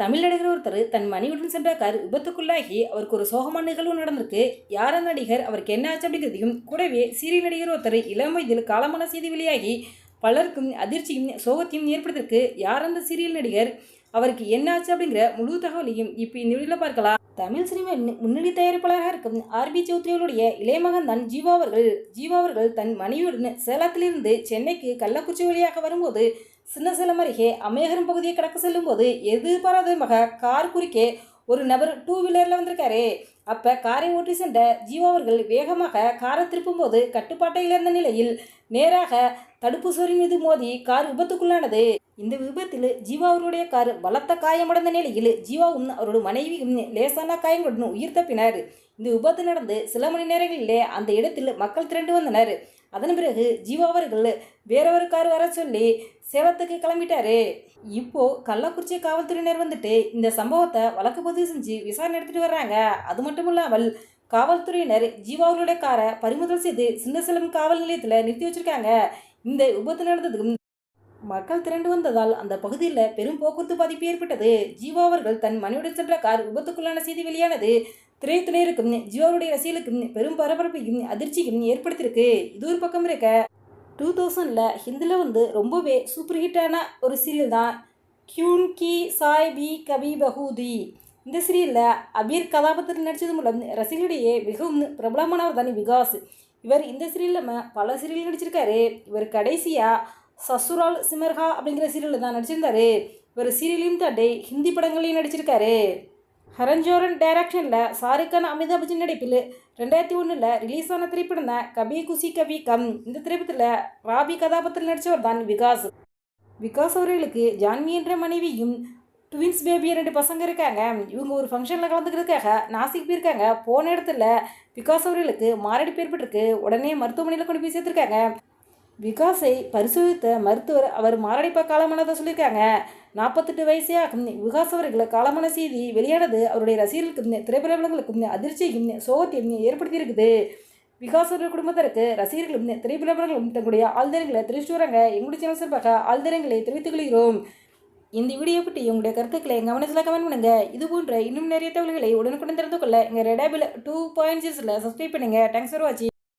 தமிழ் நடிகர் ஒருத்தர் தன் மனைவியுடன் சென்ற கார் விபத்துக்குள்ளாகி அவருக்கு ஒரு சோகமான நிகழ்வு நடந்திருக்கு. யார் அந்த நடிகர் அவருக்கு என்ன ஆச்சு அப்படிங்கிறதையும் கூடவே சீரிய நடிகர் ஒருத்தர் இளம் வயதில் காலமான செய்தி வெளியாகி பலருக்கும் அதிர்ச்சியும் சோகத்தையும் ஏற்படுத்திருக்கு யார் அந்த சீரியல் நடிகர்? அவருக்கு என்ன ஆச்சு அப்படிங்கிற முழு தகவலையும் இப்போ இந்த வீடியோவில் பார்க்கலாம். தமிழ் சினிமா முன்னணி தயாரிப்பாளராக இருக்கும் ஆர்பி சௌத்ரிகளுடைய இளைய மகன் தான் ஜீவா அவர்கள். ஜீவா அவர்கள் தன் மனைவியுடன் சேலத்திலிருந்து சென்னைக்கு கள்ளக்குறிச்சி வழியாக வரும்போது சின்ன சேலம் அருகே அமேகரம் பகுதியை கடக்க செல்லும்போது எதிர்பாராத விதமாக கார் குறுக்கே ஒரு நபர் டூ வீலரில் வந்திருக்காரு. அப்போ காரை ஓட்டி சென்ற ஜீவா அவர்கள் வேகமாக காரை திருப்பும்போது கட்டுப்பாட்டை இழந்த நிலையில் நேராக தடுப்பு சுவரின் மீது மோதி கார் விபத்துக்குள்ளானது. இந்த விபத்தில் ஜீவா அவருடைய கார் பலத்த காயமடைந்த நிலையில் ஜீவாவும் அவரோட மனைவியும் லேசான காயங்களுடன் உயிர் தப்பினார். இந்த விபத்து நடந்து சில மணி நேரங்களிலே அந்த இடத்தில் மக்கள் திரண்டு வந்தனர். அதன் பிறகு ஜீவா அவர்கள் வேறொரு கார் வர சொல்லி சேலத்துக்கு கிளம்பிட்டாரு. இப்போ கள்ளக்குறிச்சி காவல்துறையினர் வந்துட்டு இந்த சம்பவத்தை வழக்கு பதிவு செஞ்சு விசாரணை எடுத்துட்டு வர்றாங்க. அது மட்டும் இல்லாமல் காவல்துறையினர் ஜீவா அவர்களுடைய காரை பறிமுதல் செய்து சின்னசேலம் காவல் நிலையத்தில் நிறுத்தி வச்சிருக்காங்க. இந்த விபத்து நடந்ததுக்கு மக்கள் திரண்டு வந்ததால் அந்த பகுதியில் பெரும் போக்குவரத்து பாதிப்பு ஏற்பட்டது. ஜீவா அவர்கள் தன் மனைவியுடன் சென்ற கார் விபத்துக்குள்ளான செய்தி வெளியானது. திரைத்துறையினருக்கும் ஜீவாவுடைய ரசிகளுக்கும் பெரும் பரபரப்பையும் அதிர்ச்சியும் ஏற்படுத்தியிருக்கு. இது ஒரு பக்கம் இருக்க டூ தௌசண்டில் ஹிந்தியில் வந்து ரொம்பவே சூப்பர் ஹிட்டான ஒரு சீரியல் தான். கியூன் கி சாய் பி கவி பகூதி. இந்த சீரியலில் அபீர் கதாபாத்திரத்தில் நடித்தது மூலம் ரசிகர்களிடையே மிகவும் பிரபலமானவர் தான் விகாஸ். இவர் இந்த சீரியலில் பல சீரியல் நடிச்சிருக்காரு. இவர் கடைசியாக சசுரால் சிமர்ஹா அப்படிங்கிற சீரியலில் தான் நடிச்சிருந்தாரு. இவர் சீரியலையும் தாண்டி ஹிந்தி படங்களையும் நடிச்சிருக்காரு. ஹரஞ்சோரன் டைரக்ஷனில் சாருக்கான் அமிதாப் பச்சன் நடிப்பில் ரெண்டாயிரத்தி ஒன்றில் ரிலீஸ் ஆன திரைப்படம் தான் கபி குசி கபி கம். இந்த திரைப்படத்தில் ராபி கதாபாத்திரத்தில் நடித்தவர் தான் விகாஸ். விகாஸ் அவர்களுக்கு ஜான்வி என்ற மனைவியும் ட்வின்ஸ் பேபி ரெண்டு பசங்க இருக்காங்க. இவங்க ஒரு ஃபங்க்ஷனில் கலந்துக்கிறதுக்காக நாசிக் போயிருக்காங்க. போன இடத்துல விகாஸ் அவர்களுக்கு மாரடைப்பு ஏற்பட்டிருக்கு உடனே மருத்துவமனையில் கொண்டு போய் சேர்த்துருக்காங்க. விகாஸை பரிசோதித்த மருத்துவர் அவர் மாரடைப்பாக காலமானதாக சொல்லியிருக்காங்க. நாற்பத்தெட்டு வயசே ஆகும். விகாஸ் அவர்களை காலமான செய்தி வெளியானது அவருடைய ரசிகர்களுக்கும் திரைப்பிரபலங்களுக்கும் அதிர்ச்சியும் சோகத்தையும் ஏற்படுத்தியிருக்குது. விகாஸ் அவர்கள் குடும்பத்திற்கு ரசிகர்களும் திரைப்பிரபலங்களும் தங்களுடைய ஆழ்தரங்களை தெரிவித்து வராங்க. எங்களுடைய சேனல் சார்பாக ஆழ்தரங்களை தெரிவித்துக் கொள்கிறோம். இந்த வீடியோ பற்றி உங்களுடைய கருத்துக்களை எங்கள் கவனத்தில் கமெண்ட் பண்ணுங்கள் இது போன்ற இன்னும் நிறைய தகவல்களை உடனுக்குடன் தெரிந்து கொள்ள எங்கள் ரெடாபிள் டூ பாயிண்ட் சிக்ஸில் சப்ஸ்கிரைப் பண்ணுங்கள் தேங்க்ஸ் ஃபார் வாட்சிங்